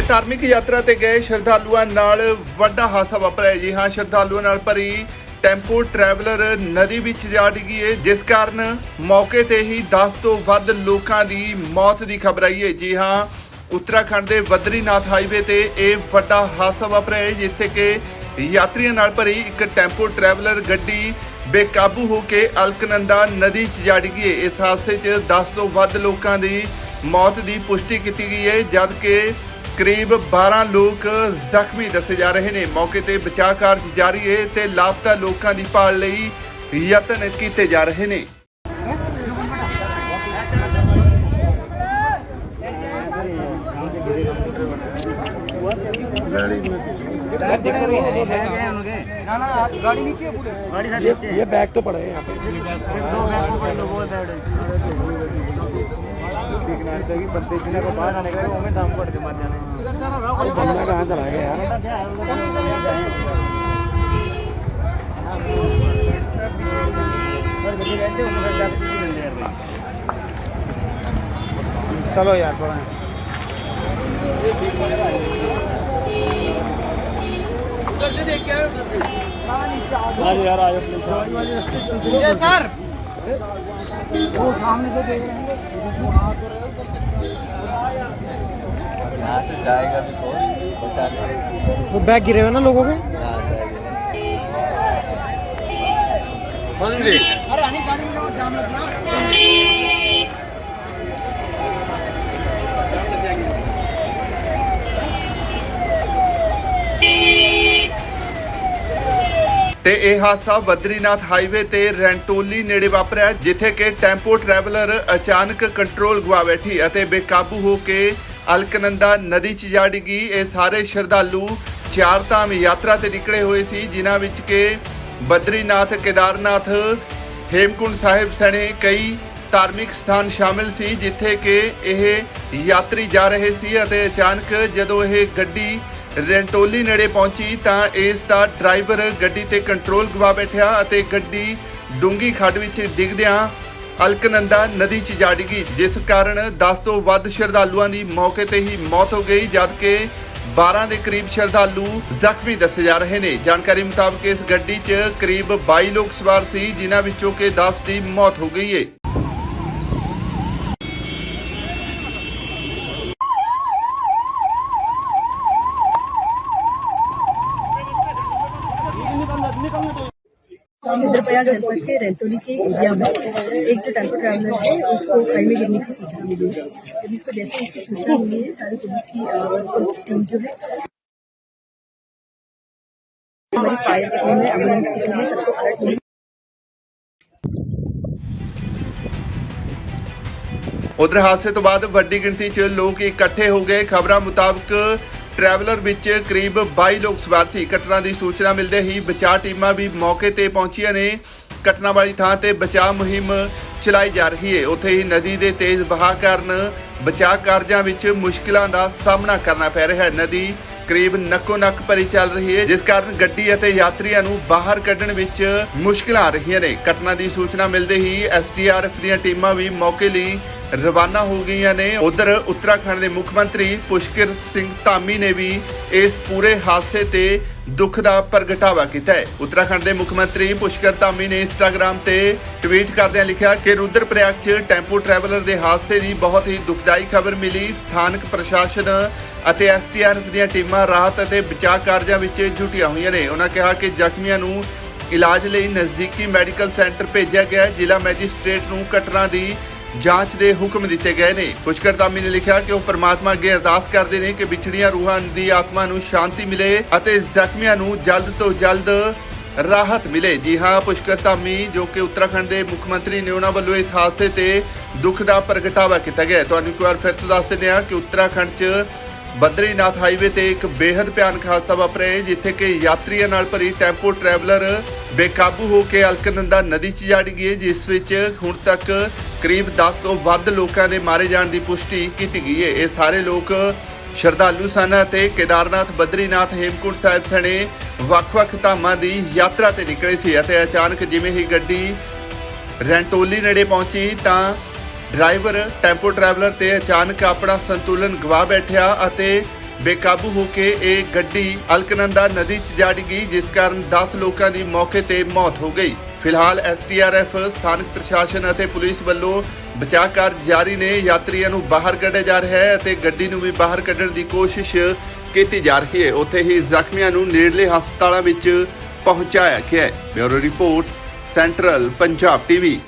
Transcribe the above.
ਧਾਰਮਿਕ ਯਾਤਰਾ ਤੇ ਗਏ ਸ਼ਰਧਾਲੂਆਂ ਨਾਲ ਵੱਡਾ ਹਾਦਸਾ ਵਾਪਰਿਆ ਜੀ। ਹਾਂ, ਸ਼ਰਧਾਲੂਆਂ ਨਾਲ ਭਰੀ ਟੈਂਪੋ ਟਰੈਵਲਰ ਨਦੀ ਵਿੱਚ ਜਾ ਡਿੱਗੀ ਹੈ ਜਿਸ ਕਾਰਨ ਮੌਕੇ ਤੇ ਹੀ 10 ਤੋਂ ਵੱਧ ਲੋਕਾਂ ਦੀ ਮੌਤ ਦੀ ਖਬਰ ਆਈ ਹੈ ਜੀ ਹਾਂ, ਉੱਤਰਾਖੰਡ ਦੇ ਬਦਰੀਨਾਥ ਹਾਈਵੇ ਤੇ ਇਹ ਵੱਡਾ ਹਾਦਸਾ ਵਾਪਰਿਆ ਹੈ ਜਿੱਥੇ ਕਿ ਯਾਤਰੀਆਂ ਨਾਲ ਭਰੀ ਇੱਕ ਟੈਂਪੋ ਟਰੈਵਲਰ ਗੱਡੀ ਬੇਕਾਬੂ ਹੋ ਕੇ ਅਲਕਨੰਦਾ ਨਦੀ 'ਚ ਜਾ ਡਿੱਗੀ ਹੈ ਇਸ ਹਾਦਸੇ 'ਚ 10 ਤੋਂ ਵੱਧ ਲੋਕਾਂ ਦੀ ਮੌਤ ਦੀ ਪੁਸ਼ਟੀ ਕੀਤੀ ਗਈ ਹੈ ਜਦ ਕਿ ਕਰੀਬ 12 ਲੋਕ ਜ਼ਖਮੀ ਦੱਸੇ ਜਾ ਰਹੇ ਨੇ ਮੌਕੇ ਤੇ ਬਚਾਅ ਕਾਰਜ ਜਾਰੀ ਹੈ ਤੇ ਲਾਪਤਾ ਲੋਕਾਂ ਦੀ ਭਾਲ ਲਈ ਯਤਨ ਕੀਤੇ ਜਾ ਰਹੇ ਨੇ ना ना गाड़ी नीचे है पूरे ये ये बैग तो पड़े हैं यहाँ पे देखना कि बंदे जिन्हें को बाहर आने का वो दाम पड़ के मर जाने बंदा कहाँ चला गया यार चलो यार थोड़ा आज यार आयो सर वो सामने से देख रहे हैं यहाँ से जाएगा भी कौन वो बैग गिरे हुए ना लोगों के? यहाँ जाएगा। अरे गाड़ी में जाम लग गया। ਤੇ ਇਹ ਹਾਦਸਾ ਬਦਰੀਨਾਥ ਹਾਈਵੇ ਤੇ ਰੈਂਟੋਲੀ ਨੇੜੇ ਵਾਪਰਿਆ ਜਿੱਥੇ ਕਿ ਟੈਂਪੋ ਟਰੈਵਲਰ ਅਚਾਨਕ ਕੰਟਰੋਲ ਗਵਾ ਬੈਠੀ ਅਤੇ ਬੇਕਾਬੂ ਹੋ ਕੇ ਅਲਕਨੰਦਾ ਨਦੀ 'ਚ ਜਾ ਡਿੱਗੀ। ਇਹ ਸਾਰੇ ਸ਼ਰਧਾਲੂ ਚਾਰ ਧਾਮ ਯਾਤਰਾ ਤੇ ਨਿਕਲੇ ਹੋਏ ਸੀ, ਜਿਨ੍ਹਾਂ ਵਿੱਚ ਕਿ ਬਦਰੀਨਾਥ, ਕੇਦਾਰਨਾਥ, ਹੇਮਕੁੰਡ ਸਾਹਿਬ ਸਣੇ ਕਈ ਧਾਰਮਿਕ ਸਥਾਨ ਸ਼ਾਮਿਲ ਸੀ, ਜਿੱਥੇ ਕਿ ਇਹ ਯਾਤਰੀ ਜਾ ਰਹੇ ਸੀ ਅਤੇ ਅਚਾਨਕ ਜਦੋਂ ਇਹ ਗੱਡੀ ਰੈਂਟੋਲੀ ਨੇੜੇ ਪਹੁੰਚੀ ਤਾਂ ਇਸ ਦਾ ਡਰਾਈਵਰ ਗੱਡੀ ਤੇ ਕੰਟਰੋਲ ਗਵਾ ਬੈਠਿਆ ਅਤੇ ਗੱਡੀ ਡੂੰਗੀ ਖੱਡ ਵਿੱਚ ਡਿੱਗਦਿਆਂ ਅਲਕਨੰਦਾ ਨਦੀ 'ਚ ਜਾ ਡਿੱਗੀ, ਜਿਸ ਕਾਰਨ 10 ਤੋਂ ਵੱਧ ਸ਼ਰਧਾਲੂਆਂ ਦੀ ਮੌਕੇ ਤੇ ਹੀ ਮੌਤ ਹੋ ਗਈ, ਜਦਕਿ 12 ਦੇ ਕਰੀਬ ਸ਼ਰਧਾਲੂ ਜ਼ਖਮੀ ਦੱਸੇ ਜਾ ਰਹੇ ਨੇ। ਜਾਣਕਾਰੀ ਮੁਤਾਬਕ ਇਸ ਗੱਡੀ 'ਚ ਕਰੀਬ 22 ਲੋਕ ਸਵਾਰ ਸੀ, ਜਿਨ੍ਹਾਂ ਵਿੱਚੋਂ ਕਿ 10 ਦੀ ਮੌਤ ਹੋ ਗਈ ਹੈ रुद्रप्रयाग जनपद के रैतोली के एरिया में एक जो टेम्पो ट्रैवलर है उसको खाई में गिरने की सूचना मिली है पुलिस को जैसे इसकी सूचना मिली है सारी पुलिस की अ, टीम जो है हमारी फायर की टीम है एम्बुलेंस की टीम है सबको अलर्ट मिली ਉਧਰ ਹਾਦਸੇ ਤੋਂ ਬਾਅਦ ਵੱਡੀ ਗਿਣਤੀ 'ਚ ਲੋਕ ਇਕੱਠੇ ਹੋ ਗਏ ਖਬਰਾਂ ਮੁਤਾਬਕ ਟਰੈਵਲਰ ਵਿੱਚ ਕਰੀਬ 22 ਲੋਕ ਸਵਾਰ ਸੀ। ਘਟਨਾ ਦੀ ਸੂਚਨਾ ਮਿਲਦੇ ਹੀ ਬਚਾਅ ਟੀਮਾਂ ਵੀ ਮੌਕੇ ਤੇ ਪਹੁੰਚੀਆਂ ਨੇ। ਘਟਨਾ ਵਾਲੀ ਥਾਂ ਤੇ ਬਚਾਅ ਮੁਹਿੰਮ ਚਲਾਈ ਜਾ ਰਹੀ ਹੈ ਉੱਥੇ ਹੀ ਨਦੀ ਦੇ ਤੇਜ਼ ਵਹਾਅ ਕਾਰਨ ਬਚਾਅ ਕਾਰਜਾਂ ਵਿੱਚ ਮੁਸ਼ਕਲਾਂ ਦਾ ਸਾਹਮਣਾ ਕਰਨਾ ਪੈ ਰਿਹਾ ਹੈ। ਨਦੀ ਕਰੀਬ ਨੱਕੋ ਨੱਕ ਭਰੀ ਚੱਲ ਰਹੀ ਹੈ ਜਿਸ ਕਾਰਨ ਗੱਡੀ ਅਤੇ ਯਾਤਰੀਆਂ ਨੂੰ ਬਾਹਰ ਕੱਢਣ ਵਿੱਚ ਮੁਸ਼ਕਲਾਂ ਆ ਰਹੀਆਂ ਨੇ। ਘਟਨਾ ਦੀ ਸੂਚਨਾ ਮਿਲਦੇ ਹੀ ਐਸਡੀਆਰਐਫ ਦੀਆਂ ਟੀਮਾਂ ਵੀ ਮੌਕੇ ਲਈ ਰਵਾਨਾ ਹੋ ਗਈਆਂ ਨੇ। ਉਧਰ ਉੱਤਰਾਖੰਡ ਦੇ ਮੁੱਖ ਮੰਤਰੀ ਪੁਸ਼ਕਰ ਸਿੰਘ ਧਾਮੀ ਨੇ ਵੀ ਇਸ ਪੂਰੇ ਹਾਦਸੇ ਤੇ ਦੁੱਖ ਦਾ ਪ੍ਰਗਟਾਵਾ ਕੀਤਾ ਹੈ। ਉੱਤਰਾਖੰਡ ਦੇ ਮੁੱਖ ਮੰਤਰੀ ਪੁਸ਼ਕਰ ਧਾਮੀ ਨੇ ਇੰਸਟਾਗ੍ਰam ਤੇ ਟਵੀਟ ਕਰਦਿਆਂ ਲਿਖਿਆ ਕਿ ਰੁਦਰਪ੍ਰਯਾਗ 'ਚ ਟੈਂਪੂ ਟਰੈਵਲਰ ਦੇ ਹਾਦਸੇ ਦੀ ਬਹੁਤ ਹੀ ਦੁਖਦਾਈ ਖਬਰ ਮਿਲੀ। ਸਥਾਨਕ ਪ੍ਰਸ਼ਾਸਨ ਅਤੇ ਐਸਟੀਆਰਐਫ ਦੀਆਂ ਟੀਮਾਂ ਰਾਹਤ ਅਤੇ ਬਚਾਅ ਕਾਰਜਾਂ ਵਿੱਚ ਜੁਟੀਆਂ ਹੋਈਆਂ ਨੇ। ਉਹਨਾਂ ਕਿਹਾ ਕਿ ਜ਼ਖਮੀਆਂ ਨੂੰ ਇਲਾਜ ਲਈ ਨਜ਼ਦੀਕੀ ਮੈਡੀਕਲ ਸੈਂਟਰ ਭੇਜਿਆ ਗਿਆ ਜ਼ਿਲ੍ਹਾ ਮੈਜਿਸਟ੍ਰੇਟ ਨੂੰ ਘਟਨਾ ਦੀ ਜਾਂਚ ਦੇ ਹੁਕਮ ਦਿੱਤੇ ਗਏ ਨੇ। ਪੁਸ਼ਕਰ ਧਾਮੀ ਨੇ ਲਿਖਿਆ ਕਿ ਉਹ ਪਰਮਾਤਮਾ ਅੱਗੇ ਅਰਦਾਸ ਕਰਦੇ ਨੇ ਕਿ ਵਿਛੜੀਆਂ ਰੂਹਾਂ ਦੀ ਆਤਮਾ ਨੂੰ ਸ਼ਾਂਤੀ ਮਿਲੇ ਅਤੇ ਜ਼ਖਮੀਆਂ ਨੂੰ ਜਲਦ ਤੋਂ ਜਲਦ ਰਾਹਤ ਮਿਲੇ। ਜੀ ਹਾਂ, ਪੁਸ਼ਕਰ ਧਾਮੀ ਜੋ ਕਿ ਉੱਤਰਾਖੰਡ ਦੇ ਮੁੱਖ ਮੰਤਰੀ ਨੇ ਉਹਨਾਂ ਵੱਲੋਂ ਇਸ ਹਾਦਸੇ ਤੇ ਦੁੱਖ ਦਾ ਪ੍ਰਗਟਾਵਾ ਕੀਤਾ ਗਿਆ ਤੁਹਾਨੂੰ ਇੱਕ ਵਾਰ ਫਿਰ ਤੋਂ ਦੱਸ ਦਿੰਦੇ ਹਾਂ ਕਿ ਉੱਤਰਾਖੰਡ 'ਚ ਬਦਰੀਨਾਥ ਹਾਈਵੇ ਤੇ ਇੱਕ ਬੇहद ਭਿਆਨਕ ਹਾਦਸਾ ਵਾਪਰਿਆ ਜਿੱਥੇ ਕਿ ਯਾਤਰੀਆਂ ਨਾਲ ਭਰੀ ਟੈਂਪੋ ਟਰੈਵਲਰ ਬੇਕਾਬੂ ਹੋ ਕੇ ਅਲਕਨੰਦਾ ਨਦੀ 'ਚ ਜਾ ਗਈ ਜਿਸ ਵਿੱਚ ਹੁਣ ਤੱਕ ਕਰੀਬ 10 ਤੋਂ ਵੱਧ ਲੋਕਾਂ ਦੇ ਮਾਰੇ ਜਾਣ ਦੀ ਪੁਸ਼ਟੀ ਕੀਤੀ ਗਈ ਹੈ। ਇਹ ਸਾਰੇ ਲੋਕ ਸ਼ਰਧਾਲੂ ਸਨ ਅਤੇ ਕੇਦਾਰਨਾਥ, ਬਦਰੀਨਾਥ, ਹੇਮਕੁੰਟ ਸਾਹਿਬ ਸਣੇ ਵੱਖ-ਵੱਖ ਧਾਮਾਂ ਦੀ ਯਾਤਰਾ ਤੇ ਨਿਕਲੇ ਸੀ ਅਤੇ ਅਚਾਨਕ ਜਿਵੇਂ ਹੀ ਗੱਡੀ ਰੈਂਟੋਲੀ ਨੇੜੇ ਪਹੁੰਚੀ ਤਾਂ ਡਰਾਈਵਰ, ਟੈਂਪੋ ਟਰੈਵਲਰ ਤੇ ਅਚਾਨਕ ਆਪਣਾ ਸੰਤੁਲਨ ਗਵਾ ਬੈਠਿਆ ਅਤੇ ਬੇਕਾਬੂ ਹੋ ਕੇ ਇਹ ਗੱਡੀ ਅਲਕਨੰਦਾ ਨਦੀ 'ਚ ਜਾ ਡਿੱਗੀ, ਜਿਸ ਕਾਰਨ 10 ਲੋਕਾਂ ਦੀ ਮੌਕੇ ਤੇ ਮੌਤ ਹੋ ਗਈ। ਫਿਲਹਾਲ ਐਸਟੀਆਰਐਫ ਸਥਾਨਕ ਪ੍ਰਸ਼ਾਸਨ ਅਤੇ ਪੁਲਿਸ ਵੱਲੋਂ ਬਚਾਅ ਕਾਰਜ ਜਾਰੀ ਨੇ। ਯਾਤਰੀਆਂ ਨੂੰ ਬਾਹਰ ਕੱਢਿਆ ਜਾ ਰਿਹਾ ਹੈ ਅਤੇ ਗੱਡੀ ਨੂੰ ਵੀ ਬਾਹਰ ਕੱਢਣ ਦੀ ਕੋਸ਼ਿਸ਼ ਕੀਤੀ ਜਾ ਰਹੀ ਹੈ। ਉੱਥੇ ਹੀ ਜ਼ਖਮੀਆਂ ਨੂੰ ਨੇੜਲੇ ਹਸਪਤਾਲਾਂ ਵਿੱਚ ਪਹੁੰਚਾਇਆ ਗਿਆ ਹੈ। Bureau report, central Punjab TV.